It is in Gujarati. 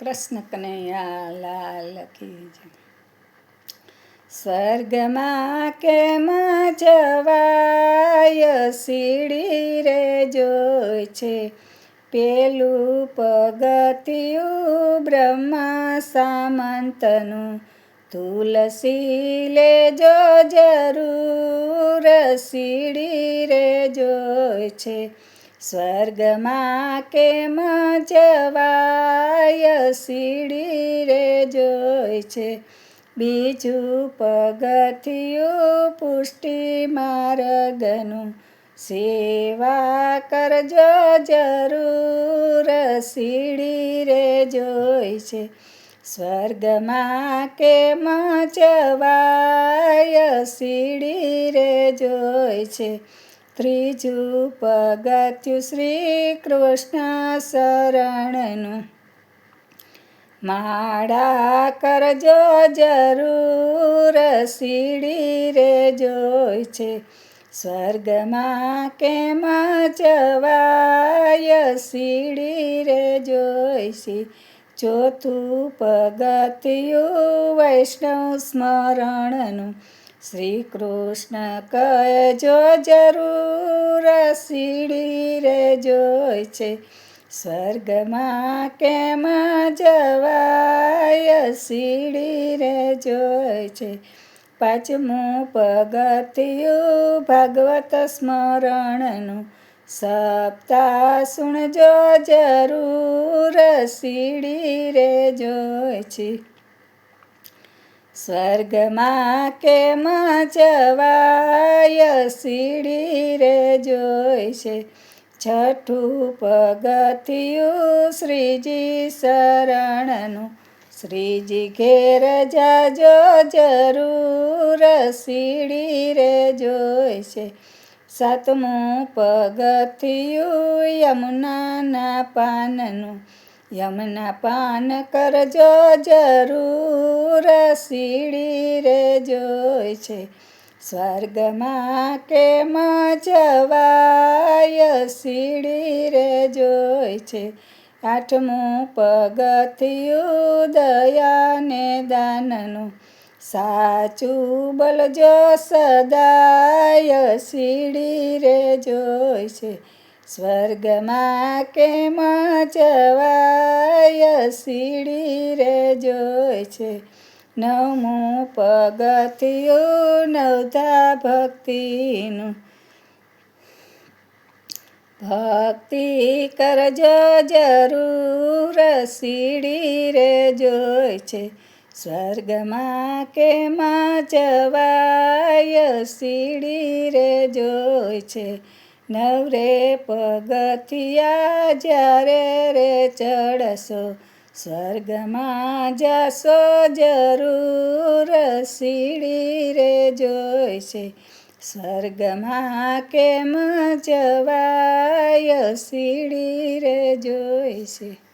કૃષ્ણ કનૈયા લાલ કી સ્વર્ગમાં કેમ જવાય સીડી રે જોય છે. પેલું પગથિયું બ્રહ્મા સામંતનું. તુલસી લેજો જરૂર સીડી રે જોય છે. સ્વર્ગમાં કેમ જવાય? સીડી રે જોય છે. બીજું પગથિયું પુષ્ટિ માર્ગનું. સેવા કરજો જરૂર, સીડી રે જોય છે. સ્વર્ગમાં કેમ જવાય? સીડી રે જોય છે. ત્રીજું પગથિયું શ્રી કૃષ્ણ શરણનું માળા કરજો જરૂર, સીડી રે જોય છે. સ્વર્ગમાં કેમ જવાય, સીડી રે જોય છે. ચોથું પગથિયું વૈષ્ણવ સ્મરણનું. શ્રી કૃષ્ણ કહેજો જરૂર સીડી રે જોય છે, સ્વર્ગમાં કેમ જવાય? સીડી રે જોય છે. પાંચમું પગથિયું ભાગવત સ્મરણનું સપ્તાહ સુણજો, જરૂર સીડી રે જોય છે. સ્વર્ગમાં કેમ જવાય સીડી રે જોઈશે? છઠ્ઠું પગથિયું શ્રીજી શરણનું. શ્રીજી ઘેર જાજો જરૂર સીડી રે જોઈશે. સાતમું પગથિયું યમુનાના પાનનું. યમના પાન કરજો જરૂર, સીડી રે જોય છે. સ્વર્ગમાં કેમ જવાય, સીડી રે જોય છે. આઠમું પગથિયું દયાને દાનનું. સાચું બોલજો સદાય, સીડી રે જોય છે. સ્વર્ગમાં કેમ જવાય સીડી રે જોય છે. નવમું પગથિયું, નવધા ભક્તિનું. ભક્તિ કરજો જરૂર, સીડી રે જોય છે. સ્વર્ગમાં કેમાં જવાય સીડી રે જોય છે. નવરે પગથિયા જ્યારે રે ચડશો, સ્વર્ગમાં જશો જરૂર, સીડી રે જોઈશે. સ્વર્ગમાં કેમ જવાય, સીડી રે જોઈ છે